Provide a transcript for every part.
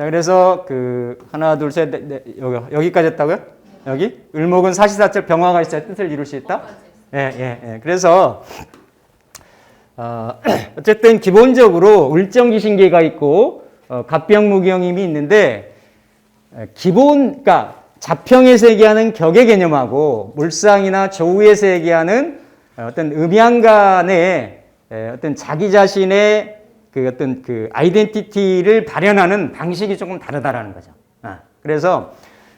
자, 그래서 그 하나, 둘, 셋, 넷, 넷, 여기 여기까지 했다고요? 여기 을목은 사시사철 병화가 있어야 뜻을 이룰 수 있다. 예, 예, 예. 그래서 어, 어쨌든 기본적으로 을정기신계가 있고 어, 갑병무경임이 있는데 에, 기본, 그러니까 자평에서 얘기하는 격의 개념하고 물상이나 조우에서 얘기하는 어, 어떤 음양 간의 에, 어떤 자기 자신의 그 어떤 그 아이덴티티를 발현하는 방식이 조금 다르다라는 거죠. 아, 그래서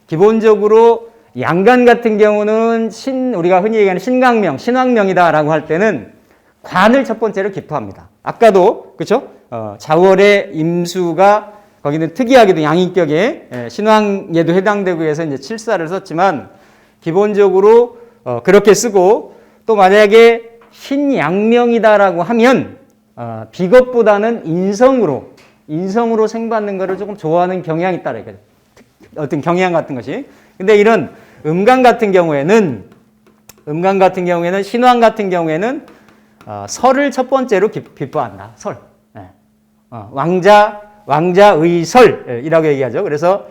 기본적으로 양간 같은 경우는 신 우리가 흔히 얘기하는 신강명, 신왕명이다라고 할 때는 관을 첫 번째로 기포합니다. 아까도 그렇죠? 어, 자월의 임수가 거기는 특이하게도 양인격에 예, 신왕에도 해당되고 해서 이제 칠사를 썼지만 기본적으로 어, 그렇게 쓰고 또 만약에 신양명이다라고 하면 어, 비겁보다는 인성으로 인성으로 생받는 것을 조금 좋아하는 경향이 있다 이거죠. 어떤 경향 같은 것이. 근데 이런 음강 같은 경우에는 음강 같은 경우에는 신왕 같은 경우에는 어, 설을 첫 번째로 기, 기뻐한다. 설. 예. 어, 왕자 왕자의 설이라고 얘기하죠. 그래서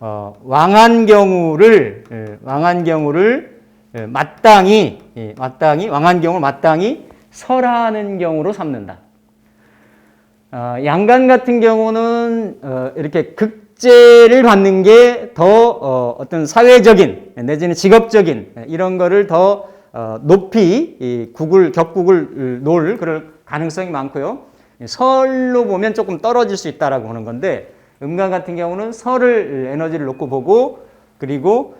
어, 왕한 경우를 예, 왕한 경우를 예, 마땅히 예, 마땅히 왕한 경우를 마땅히 설하는 경우로 삼는다. 어, 양간 같은 경우는 어, 이렇게 극제를 받는 게더 어, 어떤 사회적인 내지는 직업적인 이런 거를 더 어, 높이 이 국을 격국을 놓을 그럴 가능성이 많고요. 설로 보면 조금 떨어질 수 있다라고 하는 건데 음간 같은 경우는 설을 에너지를 놓고 보고 그리고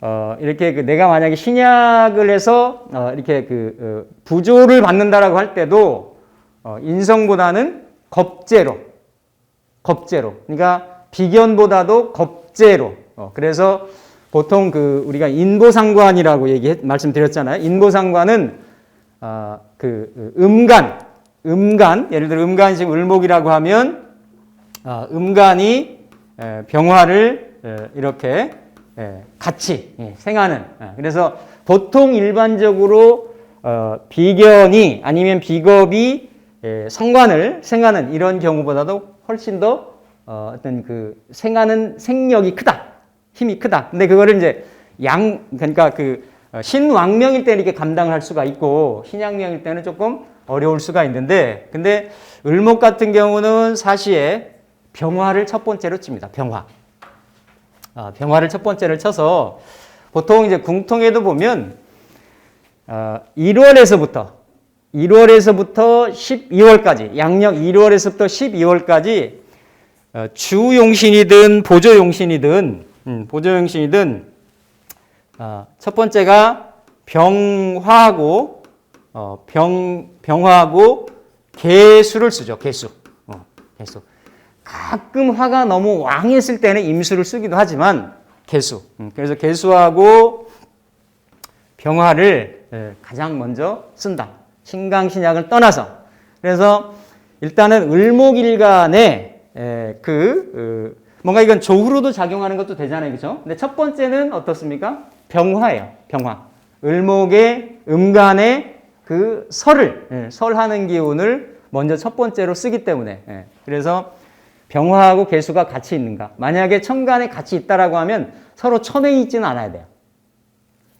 어, 이렇게 그 내가 만약에 신약을 해서 어, 이렇게 그 어, 부조를 받는다라고 할 때도 어, 인성보다는 겁제로, 겁제로. 그러니까 비견보다도 겁제로. 어, 그래서 보통 그 우리가 인보상관이라고 얘기 말씀드렸잖아요. 인보상관은 어, 그 음간, 음간, 예를 들어 지금 을목이라고 하면 어, 음간이 에, 병화를 에, 이렇게 예, 같이 예, 생하는. 예, 그래서 보통 일반적으로 어, 비견이 아니면 비겁이 예, 성관을 생하는 이런 경우보다도 훨씬 더 어, 어떤 그 생하는 생력이 크다, 힘이 크다. 근데 그거를 이제 양 그러니까 그 어, 신왕명일 때는 이렇게 감당을 할 수가 있고 신양명일 때는 조금 어려울 수가 있는데 근데 을목 같은 경우는 사시에 병화를 첫 번째로 칩니다. 병화. 어, 병화를 첫 번째를 쳐서 보통 이제 궁통에도 보면 어, 1월에서부터 1월에서부터 12월까지 양력 1월에서부터 12월까지 어, 주용신이든 보조용신이든 음, 보조용신이든 어, 첫 번째가 병화하고 어, 병 병화하고 개수를 쓰죠 개수 어, 개수 가끔 화가 너무 왕했을 때는 임수를 쓰기도 하지만 개수. 음, 그래서 개수하고 병화를 예, 가장 먼저 쓴다. 신강신약을 떠나서. 그래서 일단은 을목일간에 예, 그 어, 뭔가 이건 조후로도 작용하는 것도 되잖아요. 그렇죠? 근데 첫 번째는 어떻습니까? 병화예요. 병화. 을목의 음간에 그 설을 예, 설하는 기운을 먼저 첫 번째로 쓰기 때문에 그래서 병화하고 개수가 같이 있는가? 만약에 천간에 같이 있다라고 하면 서로 첨예히 있지는 않아야 돼요.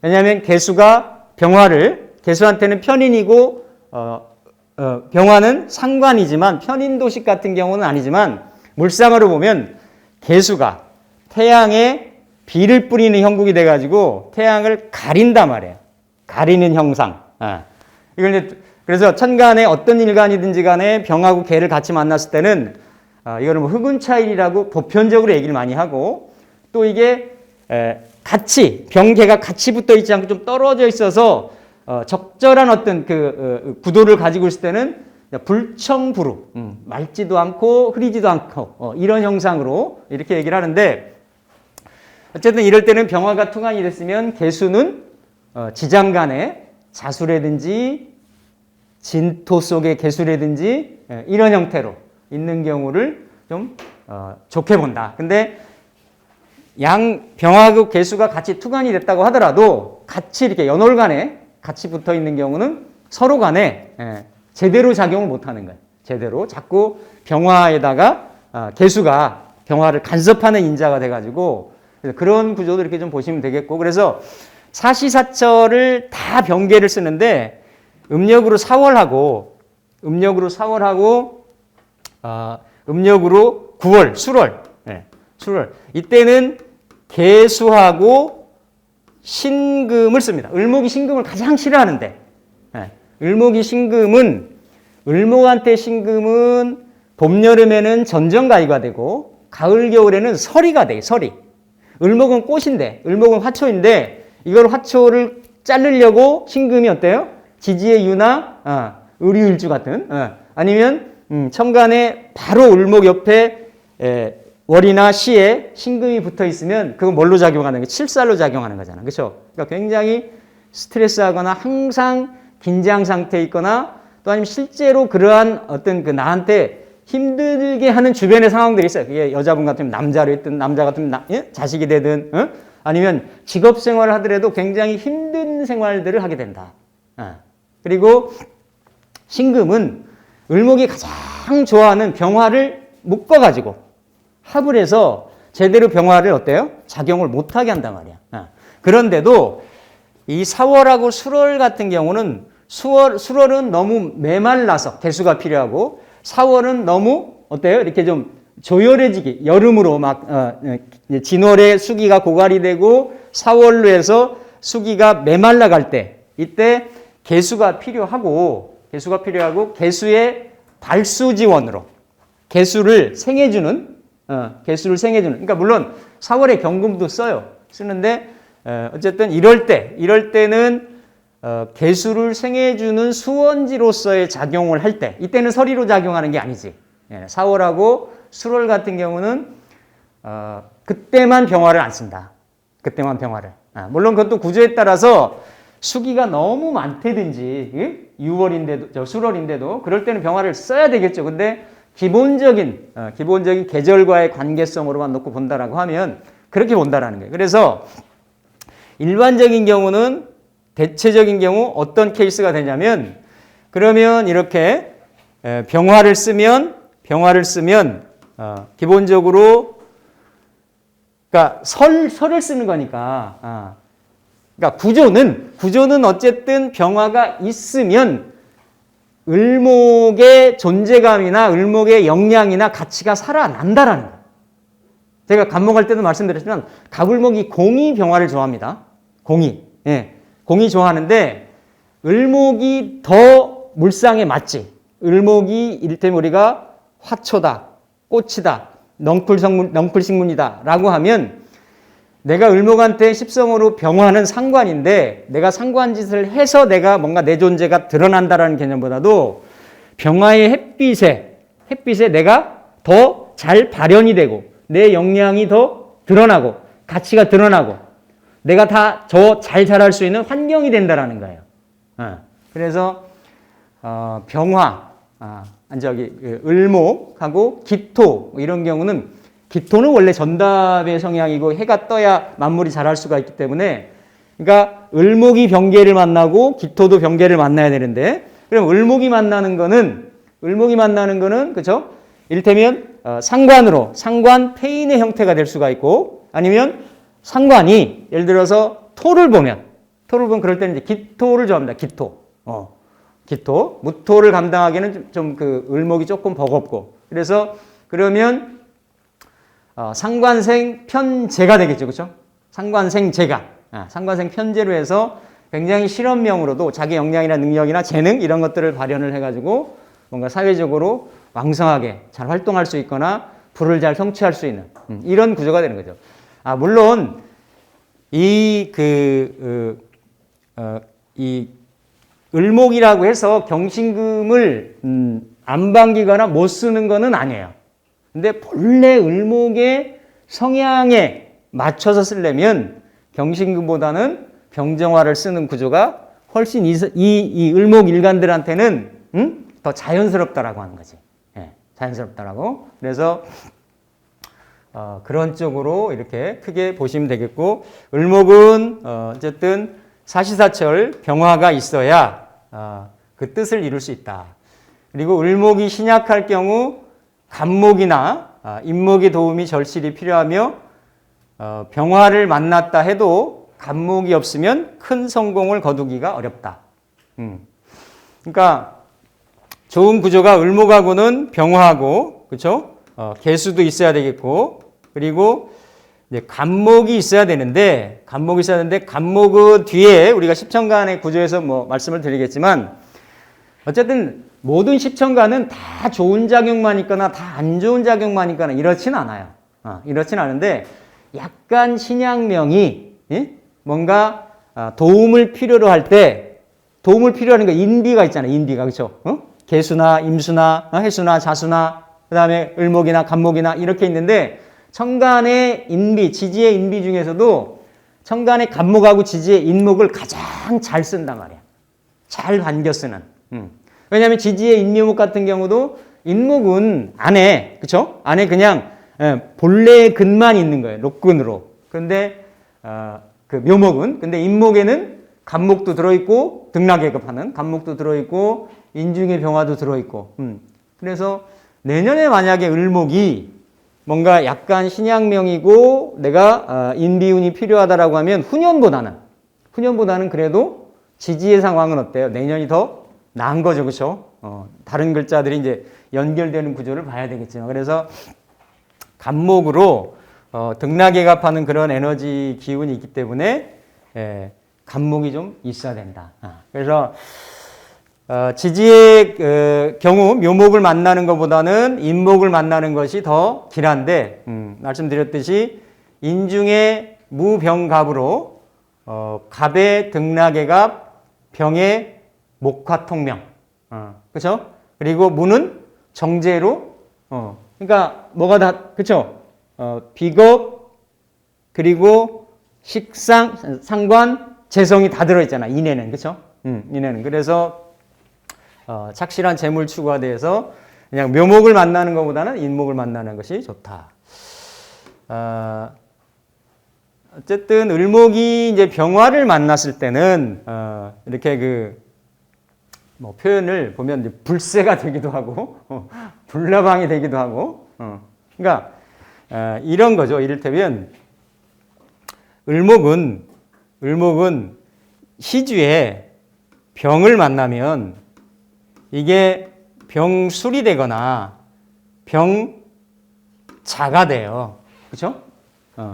왜냐하면 개수가 병화를 개수한테는 편인이고 어, 어, 병화는 상관이지만 편인 도식 같은 경우는 아니지만 물상으로 보면 개수가 태양에 비를 뿌리는 형국이 돼가지고 태양을 가린단 말이에요. 가리는 형상. 아. 이걸 이제 그래서 천간에 어떤 일간이든지 간에 병하고 개를 같이 만났을 때는 아, 이거는 뭐 흑운 차일이라고 보편적으로 얘기를 많이 하고 또 이게 에, 같이 병계가 같이 붙어 있지 않고 좀 떨어져 있어서 어, 적절한 어떤 그 어, 구도를 가지고 있을 때는 불청부루 음, 맑지도 않고 흐리지도 않고 어, 이런 형상으로 이렇게 얘기를 하는데 어쨌든 이럴 때는 병화가 투간이 됐으면 개수는 어, 지장간에 자수라든지 진토 속의 개수라든지 에, 이런 형태로 있는 경우를 좀 어, 좋게 본다. 근데 양 병하고 개수가 같이 투간이 됐다고 하더라도 같이 이렇게 연월간에 같이 붙어 있는 경우는 서로 간에 예, 제대로 작용을 못 하는 거예요. 제대로 자꾸 병화에다가 아, 개수가 병화를 간섭하는 인자가 돼가지고 그런 구조도 이렇게 좀 보시면 되겠고 그래서 사시사철을 다 병계를 쓰는데 음력으로 사월하고 음력으로 사월하고 아, 음력으로 9월, 수월, 예, 수월 이때는 개수하고 신금을 씁니다. 을목이 신금을 가장 싫어하는데 예, 을목이 신금은 을목한테 신금은 봄 여름에는 전정가위가 되고 가을 겨울에는 서리가 돼 서리. 을목은 꽃인데 을목은 화초인데 이걸 화초를 자르려고 신금이 어때요? 지지의 유나 아, 의류일주 같은 어, 아니면 음, 천간에 바로 을목 옆에 에, 월이나 시에 신금이 붙어 있으면 그건 뭘로 작용하는 게 칠살로 작용하는 거잖아. 그렇죠? 그러니까 굉장히 스트레스하거나 항상 긴장 상태에 있거나 또 아니면 실제로 그러한 어떤 그 나한테 힘들게 하는 주변의 상황들이 있어요. 그게 여자분 같으면 남자로 있든 남자 같으면 나- 예? 자식이 되든 어? 아니면 직업 생활을 하더라도 굉장히 힘든 생활들을 하게 된다. 어. 그리고 신금은 을목이 가장 좋아하는 병화를 묶어 가지고 합을 해서 제대로 병화를 어때요? 작용을 못하게 한단 말이야. 어. 그런데도 이 사월하고 수월 같은 경우는 수월, 수월은 너무 메말라서 개수가 필요하고 사월은 너무 어때요? 이렇게 좀 조열해지기 여름으로 막 어, 어, 진월에 수기가 고갈이 되고 사월로 해서 수기가 메말라 갈 때 이때 개수가 필요하고 개수가 필요하고 개수의 발수 지원으로 개수를 생해주는 어, 개수를 생해주는. 그러니까 물론 4월에 경금도 써요. 쓰는데 어, 어쨌든 이럴 때 이럴 때는 어, 개수를 생해주는 수원지로서의 작용을 할 때 이때는 서리로 작용하는 게 아니지. 예, 4월하고 수월 같은 경우는 어, 그때만 병화를 안 쓴다 그때만 병화를 아, 물론 그것도 구조에 따라서 수기가 너무 많다든지 예? 6월인데도 저 수월인데도 그럴 때는 병화를 써야 되겠죠. 근데 기본적인 어, 기본적인 계절과의 관계성으로만 놓고 본다라고 하면 그렇게 본다라는 거예요. 그래서 일반적인 경우는 대체적인 경우 어떤 케이스가 되냐면 그러면 이렇게 에, 병화를 쓰면 병화를 쓰면 어, 기본적으로 그러니까 설 설을 쓰는 거니까 아, 그러니까 구조는 구조는 어쨌든 병화가 있으면 을목의 존재감이나 을목의 역량이나 가치가 살아난다라는 거예요. 제가 간목할 때도 말씀드렸지만 갑을목이 공이 병화를 좋아합니다. 공이 예, 공이 좋아하는데 을목이 더 물상에 맞지. 을목이 이를테면 우리가 화초다, 꽃이다, 넝쿨 성문, 넝쿨 식문이다 라고 하면 내가 을목한테 십성으로 병화는 상관인데 내가 상관 짓을 해서 내가 뭔가 내 존재가 드러난다라는 개념보다도 병화의 햇빛에 햇빛에 내가 더 잘 발현이 되고 내 역량이 더 드러나고 가치가 드러나고 내가 다더잘 자랄 수 있는 환경이 된다라는 거예요. 어, 그래서 어, 병화, 아, 저기 그 을목하고 기토 뭐 이런 경우는 기토는 원래 전답의 성향이고 해가 떠야 만물이 자랄 수가 있기 때문에 그러니까 을목이 병계를 만나고 기토도 병계를 만나야 되는데 그럼 을목이 만나는 거는 을목이 만나는 거는 그죠? 이를테면 어, 상관으로 상관 폐인의 형태가 될 수가 있고 아니면 상관이 예를 들어서 토를 보면 토를 보면 그럴 때는 이제 기토를 좋아합니다. 기토. 어. 기토, 무토를 감당하기는 좀 그 을목이 조금 버겁고 그래서 그러면 어, 상관생 편제가 되겠죠, 그렇죠? 상관생 제가 아, 상관생 편제로 해서 굉장히 실험명으로도 자기 역량이나 능력이나 재능 이런 것들을 발현을 해가지고 뭔가 사회적으로 왕성하게 잘 활동할 수 있거나 부를 잘 성취할 수 있는 음, 이런 구조가 되는 거죠. 아 물론 이그 어, 이 을목이라고 해서 경신금을 음, 안 반기거나 못 쓰는 거는 아니에요. 근데 본래 을목의 성향에 맞춰서 쓰려면 경신금보다는 병정화를 쓰는 구조가 훨씬 이, 이, 이 을목 일간들한테는 음? 더 자연스럽다라고 하는 거지. 예, 자연스럽다라고. 그래서 어, 그런 쪽으로 이렇게 크게 보시면 되겠고 을목은 어, 어쨌든 사시사철 병화가 있어야 어, 그 뜻을 이룰 수 있다. 그리고 을목이 신약할 경우 간목이나 아, 인목의 도움이 절실히 필요하며 어, 병화를 만났다 해도 간목이 없으면 큰 성공을 거두기가 어렵다. 음. 그러니까 좋은 구조가 을목하고는 병화하고 그렇죠? 어, 개수도 있어야 되겠고 그리고 이제 간목이 있어야 되는데 간목이 있어야 되는데 간목은 뒤에 우리가 십천간의 구조에서 뭐 말씀을 드리겠지만 어쨌든 모든 십천간은 다 좋은 작용만 있거나 다 안 좋은 작용만 있거나 이렇진 않아요. 어, 이렇진 않은데 약간 신약명이 예? 뭔가 아, 도움을 필요로 할 때 도움을 필요로 하는 거 인비가 있잖아요. 인비가 그렇죠? 어? 개수나 임수나 어? 해수나 자수나 그다음에 을목이나 간목이나 이렇게 있는데 천간의 인비, 지지의 인비 중에서도 천간의 간목하고 지지의 인목을 가장 잘 쓴단 말이야. 잘 반겨 쓰는. 음. 왜냐하면 지지의 인묘목 같은 경우도 인목은 안에 그쵸? 안에 그냥 예, 본래의 근만 있는 거예요. 녹근으로. 근데 어, 그 묘목은 근데 인목에는 간목도 들어있고 등락계급하는 간목도 들어있고 인중의 병화도 들어있고. 음. 그래서 내년에 만약에 을목이 뭔가 약간 신약명이고 내가 어, 인비운이 필요하다라고 하면 후년보다는 후년보다는 그래도 지지의 상황은 어때요? 내년이 더 나은 거죠, 그렇죠? 어, 다른 글자들이 이제 연결되는 구조를 봐야 되겠죠. 그래서 간목으로 어, 등락예갑하는 그런 에너지 기운이 있기 때문에 예, 간목이 좀 있어야 된다. 아, 그래서 어, 지지의 그, 경우 묘목을 만나는 것보다는 인목을 만나는 것이 더 길한데 음, 말씀드렸듯이 인중의 무병갑으로 어, 갑의 등락의 갑, 병의 목화통명, 어, 그렇죠? 그리고 무는 정제로, 어, 그러니까 뭐가 다 그렇죠? 어, 비겁 그리고 식상, 상관, 재성이 다 들어있잖아. 인해는 그렇죠? 음, 인해는 그래서 어, 착실한 재물 추구가 돼서 그냥 묘목을 만나는 것보다는 인목을 만나는 것이 좋다. 어, 어쨌든 을목이 이제 병화를 만났을 때는 어, 이렇게 그 뭐 표현을 보면 이제 불세가 되기도 하고 어, 불나방이 되기도 하고 어, 그러니까 어, 이런 거죠. 이를테면 을목은 을목은 희주에 병을 만나면 이게 병술이 되거나 병자가 돼요. 그렇죠? 어.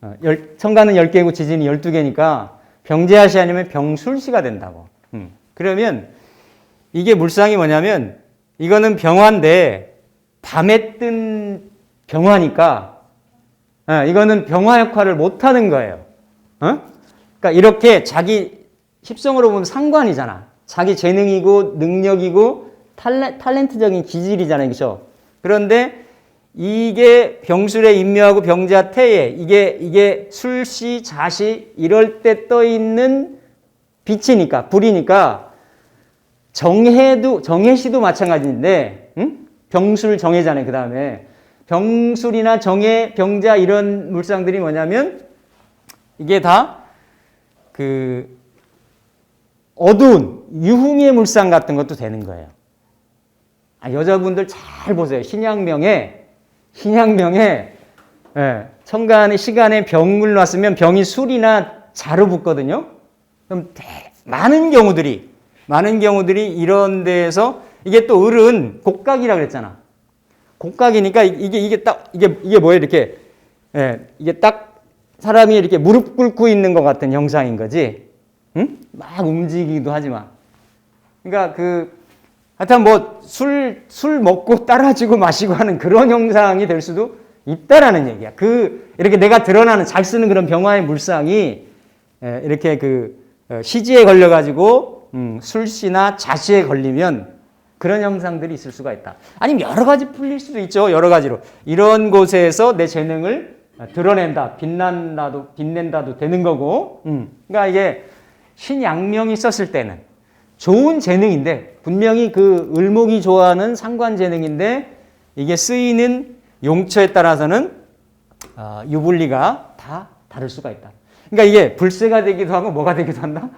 어, 열, 천간은 10개고 지진이 12개니까 병재하시 아니면 병술시가 된다고. 음. 그러면 이게 물상이 뭐냐면 이거는 병화인데 밤에 뜬 병화니까 어, 이거는 병화 역할을 못 하는 거예요. 어? 그러니까 이렇게 자기 십성으로 보면 상관이잖아. 자기 재능이고 능력이고 탈레, 탤런트적인 기질이잖아요. 그죠? 그런데 이게 병술에 임묘하고 병자 태에 이게 이게 술시 자시 이럴 때 떠 있는 빛이니까 불이니까 정해도 정해시도 마찬가지인데 응? 병술 정해잖아요. 그 다음에 병술이나 정해 병자 이런 물상들이 뭐냐면 이게 다 그 어두운 유흥의 물상 같은 것도 되는 거예요. 아, 여자분들 잘 보세요. 신약명에 신약명에 예, 천간의 시간에 병을 놨으면 병이 술이나 자로 붙거든요. 그럼 대, 많은 경우들이 많은 경우들이 이런 데에서 이게 또 을은 곡각이라 그랬잖아. 곡각이니까 이게 이게 딱 이게 이게 뭐예요? 이렇게 예, 이게 딱 사람이 이렇게 무릎 꿇고 있는 것 같은 형상인 거지. 응? 막 움직이기도 하지만. 그러니까 그 하여튼 뭐 술 술 먹고 따라지고 마시고 하는 그런 형상이 될 수도 있다라는 얘기야. 그 이렇게 내가 드러나는 잘 쓰는 그런 병화의 물상이 예, 이렇게 그 어, 시지에 걸려 가지고 음, 술시나 자시에 걸리면 그런 형상들이 있을 수가 있다. 아니면 여러 가지 풀릴 수도 있죠. 여러 가지로 이런 곳에서 내 재능을 드러낸다, 빛난다도 빛낸다도 되는 거고. 음. 그러니까 이게 신양명이 썼을 때는 좋은 재능인데 분명히 그 을목이 좋아하는 상관 재능인데 이게 쓰이는 용처에 따라서는 어, 유불리가 다 다를 수가 있다. 그러니까 이게 불세가 되기도 하고 뭐가 되기도 한다?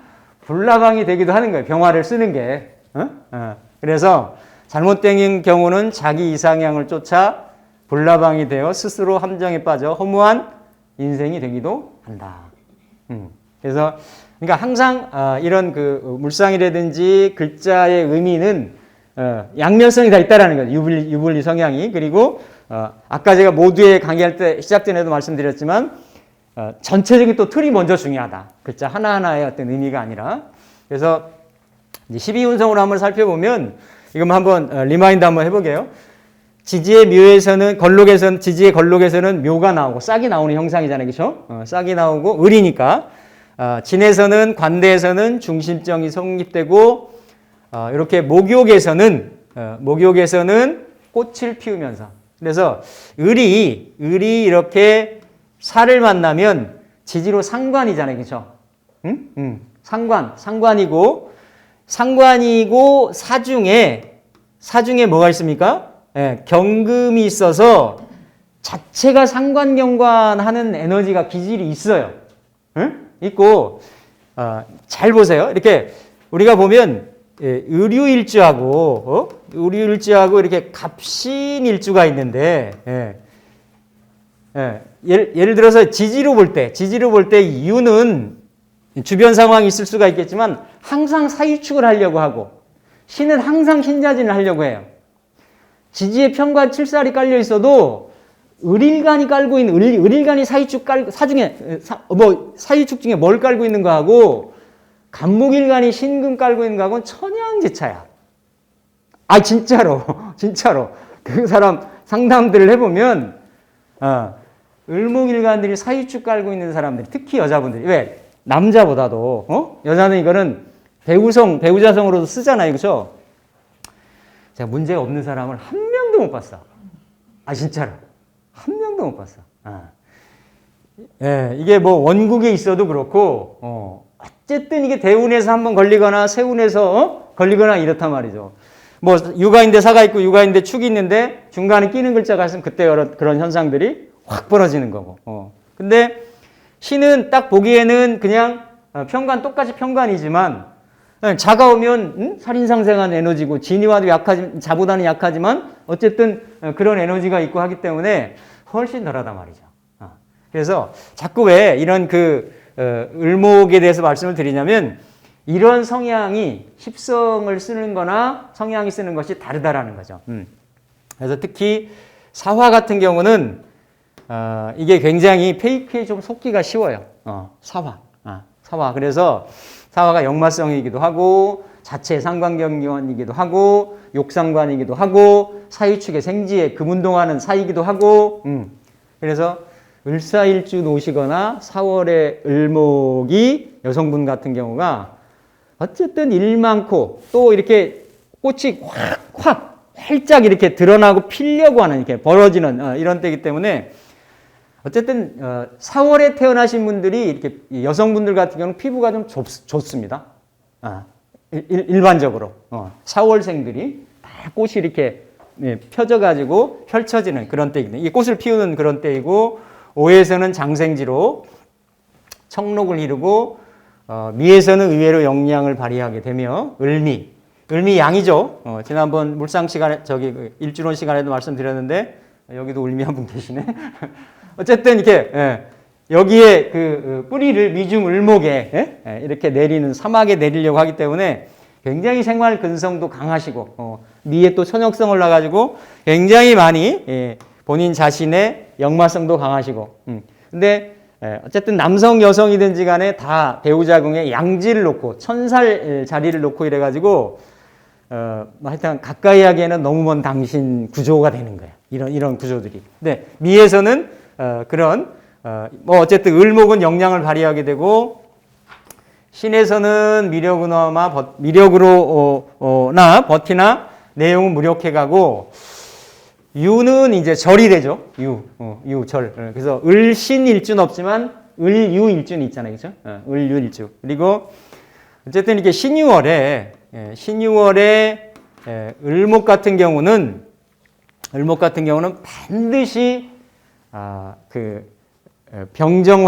불나방이 되기도 하는 거예요. 병화를 쓰는 게. 어? 어. 그래서 잘못된 경우는 자기 이상향을 쫓아 불나방이 되어 스스로 함정에 빠져 허무한 인생이 되기도 한다. 음. 그래서 그러니까 항상 어, 이런 그 물상이라든지 글자의 의미는 어, 양면성이 다 있다라는 거죠. 유불리, 유불리 성향이 그리고 어, 아까 제가 모두의 강의할 때 시작 전에도 말씀드렸지만 어, 전체적인 또 틀이 먼저 중요하다. 글자 하나 하나의 어떤 의미가 아니라 그래서 이제 12운성으로 한번 살펴보면 이거 한번 어, 리마인드 한번 해보게요. 지지의 묘에서는 걸록에서는 지지의 걸록에서는 묘가 나오고 싹이 나오는 형상이잖아요, 그렇죠? 어, 싹이 나오고 을이니까 어, 진에서는 관대에서는 중심정이 성립되고 어, 이렇게 목욕에서는 어, 목욕에서는 꽃을 피우면서 그래서 을이 을이 이렇게 살을 만나면 지지로 상관이잖아요, 그렇죠? 응? 응. 상관 상관이고 상관이고 사중에 사중에 뭐가 있습니까? 예, 경금이 있어서 자체가 상관경관하는 에너지가 기질이 있어요. 응? 있고 어, 잘 보세요. 이렇게 우리가 보면 예, 의류일주하고 어? 의류일주하고 이렇게 갑신일주가 있는데 예. 예, 예를, 들어서 지지로 볼 때, 지지로 볼 때 이유는 주변 상황이 있을 수가 있겠지만 항상 사유축을 하려고 하고 신은 항상 신자진을 하려고 해요. 지지에 편관 칠살이 깔려 있어도 을일간이 깔고 있는 을, 을일간이 사유축 깔 사중에 사, 뭐 사유축 중에 뭘 깔고 있는 거하고 간목일간이 신금 깔고 있는 거하고는 천양지차야. 아 진짜로 진짜로 그 사람 상담들을 해보면 어, 을목일간들이 사유축 깔고 있는 사람들이 특히 여자분들이 왜 남자보다도 어? 여자는 이거는 배우성 배우자성으로도 쓰잖아요, 그렇죠? 제가 문제가 없는 사람을 한 명도 못 봤어. 아 진짜로 한 명도 못 봤어. 아. 예, 이게 뭐 원국에 있어도 그렇고 어, 어쨌든 이게 대운에서 한번 걸리거나 세운에서 어? 걸리거나 이렇단 말이죠. 뭐 육아인데 사가 있고 육아인데 축이 있는데 중간에 끼는 글자가 있으면 그때 여러, 그런 현상들이 확 벌어지는 거고. 어. 근데 신은 딱 보기에는 그냥 어, 평관 똑같이 평관이지만 예, 자가 오면 음? 살인상생한 에너지고 진이와도 약하지 자보다는 약하지만 어쨌든 어, 그런 에너지가 있고 하기 때문에 훨씬 덜하단 말이죠. 어. 그래서 자꾸 왜 이런 그 어, 을목에 대해서 말씀을 드리냐면 이런 성향이 십성을 쓰는 거나 성향이 쓰는 것이 다르다라는 거죠. 음. 그래서 특히 사화 같은 경우는 어, 이게 굉장히 페이크에 좀 속기가 쉬워요. 어, 사화. 아, 사화. 그래서 사화가 역마성이기도 하고 자체 상관경관이기도 하고 욕상관이기도 하고 사유축의 생지에 금운동하는 사이기도 하고 음. 그래서 을사일주 놓으시거나 4월에 을목이 여성분 같은 경우가 어쨌든 일 많고 또 이렇게 꽃이 확확 활짝 이렇게 드러나고 피려고 하는 이렇게 벌어지는 어, 이런 때이기 때문에 어쨌든 어, 4월에 태어나신 분들이 이렇게 여성분들 같은 경우는 피부가 좀 좋, 좋습니다. 아, 일, 일반적으로 어, 4월생들이 다 꽃이 이렇게 네, 펴져가지고 펼쳐지는 그런 때이거든요. 이 꽃을 피우는 그런 때이고 오에서는 장생지로 청록을 이루고 어, 미에서는 의외로 영향을 발휘하게 되며 을미 을미 양이죠. 어, 지난번 물상 시간에 저기 그 일주론 시간에도 말씀드렸는데 여기도 을미 한 분 계시네. 어쨌든 이렇게 예, 여기에 그 뿌리를 미중 을목에 예? 예, 이렇게 내리는 사막에 내리려고 하기 때문에 굉장히 생활 근성도 강하시고 어, 미에 또 천역성을 놔가지고 굉장히 많이 예, 본인 자신의 역마성도 강하시고 음. 근데 예, 어쨌든 남성 여성이든지 간에 다 배우자궁에 양지를 놓고 천살 자리를 놓고 이래가지고 어, 뭐 하여튼 가까이 하기에는 너무 먼 당신 구조가 되는 거예요. 이런 이런 구조들이. 근데 미에서는 어, 그런 어, 뭐 어쨌든 을목은 영향을 발휘하게 되고 신에서는 미력으로나 미력으로나 버티나 내용은 무력해가고 유는 이제 절이 되죠. 유, 어, 유, 절. 어, 그래서 을신 일주는 없지만 을유 일주는 있잖아요. 그죠? 어, 을유 일주. 그리고 어쨌든 이렇게 신유월에, 예, 신유월에 예, 을목 같은 경우는, 을목 같은 경우는 반드시 아, 그 어, 병정